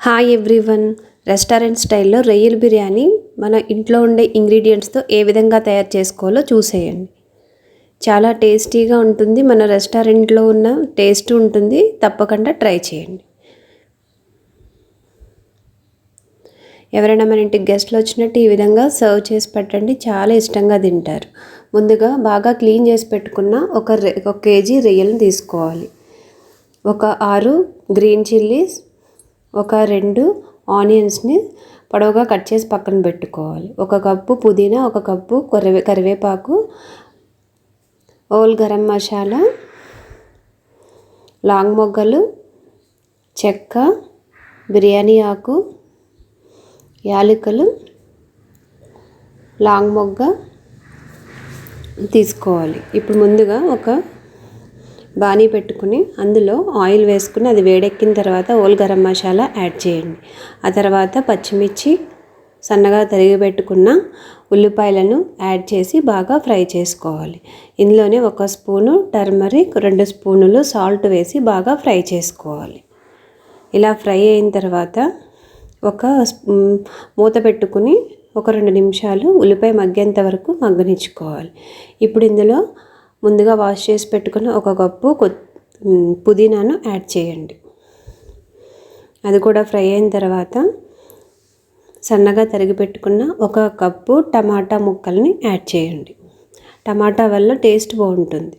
Hi everyone restaurant స్టైల్లో రొయ్యల బిర్యానీ మన ఇంట్లో ఉండే ఇంగ్రీడియంట్స్తో ఏ విధంగా తయారు చేసుకోవాలో చూసేయండి. చాలా టేస్టీగా ఉంటుంది మన రెస్టారెంట్లో ఉన్న టేస్ట్ ఉంటుంది. తప్పకుండా ట్రై చేయండి. ఎవరైనా మన ఇంటికి గెస్ట్లు వచ్చినట్టు ఈ విధంగా సర్వ్ చేసి పెట్టండి. చాలా ఇష్టంగా తింటారు. ముందుగా బాగా క్లీన్ చేసి పెట్టుకున్న ఒక ఒక కేజీ రొయ్యలను తీసుకోవాలి. ఒక ఆరు గ్రీన్ చిల్లీస్ ఒక రెండు ఆనియన్స్ని పొడవుగా కట్ చేసి పక్కన పెట్టుకోవాలి. ఒక కప్పు పుదీనా ఒక కప్పు కరివే కరివేపాకు ఓల్ గరం మసాలా లాంగ్ మొగ్గలు చెక్క బిర్యానీ ఆకు యాలకులు లాంగ్ మొగ్గ తీసుకోవాలి. ఇప్పుడు ముందుగా ఒక బాణీ పెట్టుకుని అందులో ఆయిల్ వేసుకుని అది వేడెక్కిన తర్వాత ఓల్ గరం మసాలా యాడ్ చేయండి. ఆ తర్వాత పచ్చిమిర్చి సన్నగా తరిగి పెట్టుకున్న ఉల్లిపాయలను యాడ్ చేసి బాగా ఫ్రై చేసుకోవాలి. ఇందులోనే ఒక స్పూను టర్మరిక్ రెండు స్పూనులు సాల్ట్ వేసి బాగా ఫ్రై చేసుకోవాలి. ఇలా ఫ్రై అయిన తర్వాత ఒక మూత పెట్టుకుని ఒక రెండు నిమిషాలు ఉల్లిపాయ మగ్గేంత వరకు మగ్గనిచ్చుకోవాలి. ఇప్పుడు ఇందులో ముందుగా వాష్ చేసి పెట్టుకున్న ఒక కప్పు పుదీనాను యాడ్ చేయండి. అది కూడా ఫ్రై అయిన తర్వాత సన్నగా తరిగి పెట్టుకున్న ఒక కప్పు టమాటా ముక్కల్ని యాడ్ చేయండి. టమాటా వల్ల టేస్ట్ బాగుంటుంది.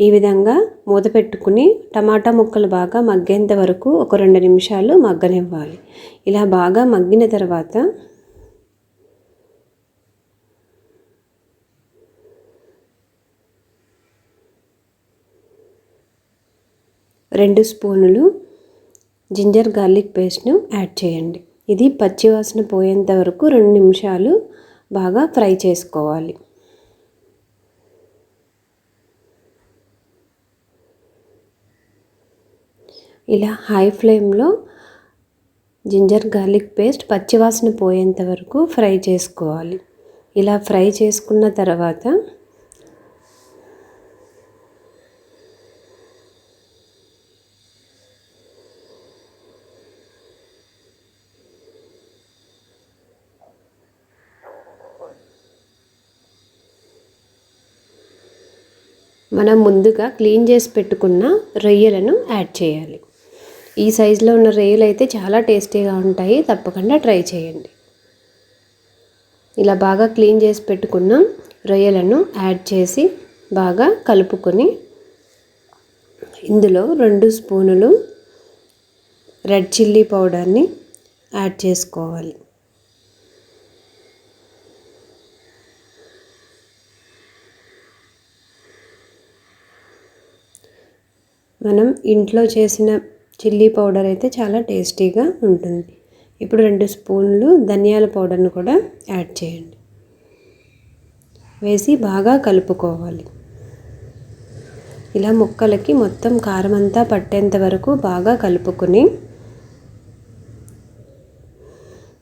ఈ విధంగా మూత పెట్టుకుని టమాటా ముక్కలు బాగా మగ్గేంత వరకు ఒక రెండు నిమిషాలు మగ్గనివ్వాలి. ఇలా బాగా మగ్గిన తర్వాత రెండు స్పూనులు జింజర్ గార్లిక్ పేస్ట్ను యాడ్ చేయండి. ఇది పచ్చివాసన పోయేంత వరకు రెండు నిమిషాలు బాగా ఫ్రై చేసుకోవాలి. ఇలా హై ఫ్లేమ్లో జింజర్ గార్లిక్ పేస్ట్ పచ్చివాసన పోయేంత వరకు ఫ్రై చేసుకోవాలి. ఇలా ఫ్రై చేసుకున్న తర్వాత మనం ముందుగా క్లీన్ చేసి పెట్టుకున్న రొయ్యలను యాడ్ చేయాలి. ఈ సైజులో ఉన్న రొయ్యలు అయితే చాలా టేస్టీగా ఉంటాయి. తప్పకుండా ట్రై చేయండి. ఇలా బాగా క్లీన్ చేసి పెట్టుకున్న రొయ్యలను యాడ్ చేసి బాగా కలుపుకొని ఇందులో రెండు స్పూనులు రెడ్ చిల్లీ పౌడర్ని యాడ్ చేసుకోవాలి. మనం ఇంట్లో చేసిన చిల్లీ పౌడర్ అయితే చాలా టేస్టీగా ఉంటుంది. ఇప్పుడు రెండు స్పూన్లు ధనియాల పౌడర్ను కూడా యాడ్ చేయండి. వేసి బాగా కలుపుకోవాలి. ఇలా ముక్కలకి మొత్తం కారం అంతా పట్టేంత వరకు బాగా కలుపుకొని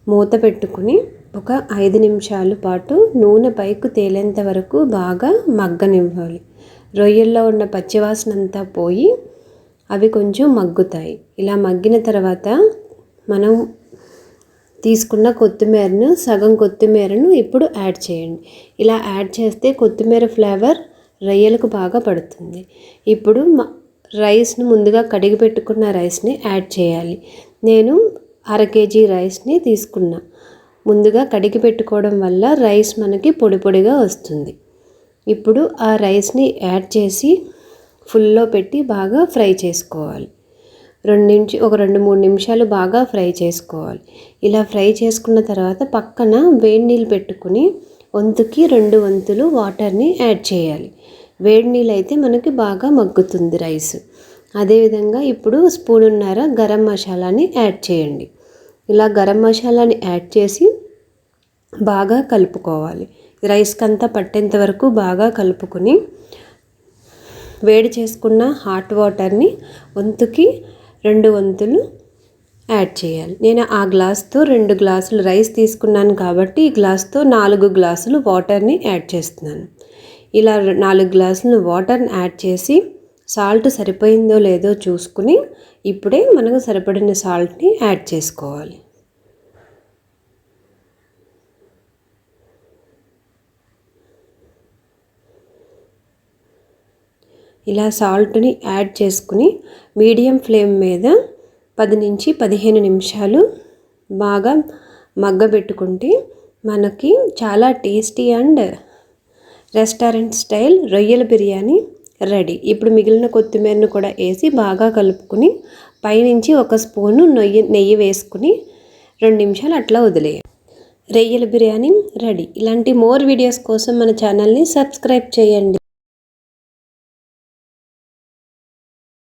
మూత పెట్టుకుని ఒక ఐదు నిమిషాల పాటు నూనె పైకి తేలేంత వరకు బాగా మగ్గనివ్వాలి. రొయ్యల్లో ఉన్న పచ్చివాసన అంతా పోయి అవి కొంచెం మగ్గుతాయి. ఇలా మగ్గిన తర్వాత మనం తీసుకున్న కొత్తిమీరను సగం కొత్తిమీరను ఇప్పుడు యాడ్ చేయండి. ఇలా యాడ్ చేస్తే కొత్తిమీర ఫ్లేవర్ రొయ్యలకు బాగా పడుతుంది. ఇప్పుడు రైస్ను ముందుగా కడిగి పెట్టుకున్న రైస్ని యాడ్ చేయాలి. నేను అర కేజీ రైస్ని తీసుకున్నా. ముందుగా కడిగి పెట్టుకోవడం వల్ల రైస్ మనకి పొడి పొడిగా వస్తుంది. ఇప్పుడు ఆ రైస్ని యాడ్ చేసి ఫుల్లో పెట్టి బాగా ఫ్రై చేసుకోవాలి. రెండు నిమిషం ఒక రెండు మూడు నిమిషాలు బాగా ఫ్రై చేసుకోవాలి. ఇలా ఫ్రై చేసుకున్న తర్వాత పక్కన వేడి నీళ్ళు పెట్టుకుని వంతుకి రెండు వంతులు వాటర్ని యాడ్ చేయాలి. వేడి నీళ్ళు అయితే మనకి బాగా మగ్గుతుంది రైస్. అదేవిధంగా ఇప్పుడు స్పూనున్నర గరం మసాలాని యాడ్ చేయండి. ఇలా గరం మసాలాని యాడ్ చేసి బాగా కలుపుకోవాలి. రైస్కి అంతా పట్టేంత వరకు బాగా కలుపుకొని వేడి చేసుకున్న హాట్ వాటర్ని వంతుకి రెండు వంతులు యాడ్ చేయాలి. నేను ఆ గ్లాస్తో రెండు గ్లాసులు రైస్ తీసుకున్నాను కాబట్టి ఈ గ్లాస్తో నాలుగు గ్లాసులు వాటర్ని యాడ్ చేస్తున్నాను. ఇలా నాలుగు గ్లాసులు వాటర్ని యాడ్ చేసి సాల్ట్ సరిపోయిందో లేదో చూసుకుని ఇప్పుడే మనకు సరిపడిన సాల్ట్ని యాడ్ చేసుకోవాలి. ఇలా సాల్ట్ని యాడ్ చేసుకుని మీడియం ఫ్లేమ్ మీద పది నుంచి పదిహేను నిమిషాలు బాగా మగ్గబెట్టుకుంటే మనకి చాలా టేస్టీ అండ్ రెస్టారెంట్ స్టైల్ రొయ్యల బిర్యానీ రెడీ. ఇప్పుడు మిగిలిన కొత్తిమీరను కూడా వేసి బాగా కలుపుకుని పైనుంచి ఒక స్పూను నెయ్యి నెయ్యి వేసుకుని రెండు నిమిషాలు అట్లా వదిలేయాలి రొయ్యల బిర్యానీ రెడీ. ఇలాంటి మోర్ వీడియోస్ కోసం మన ఛానల్ని సబ్స్క్రైబ్ చేయండి.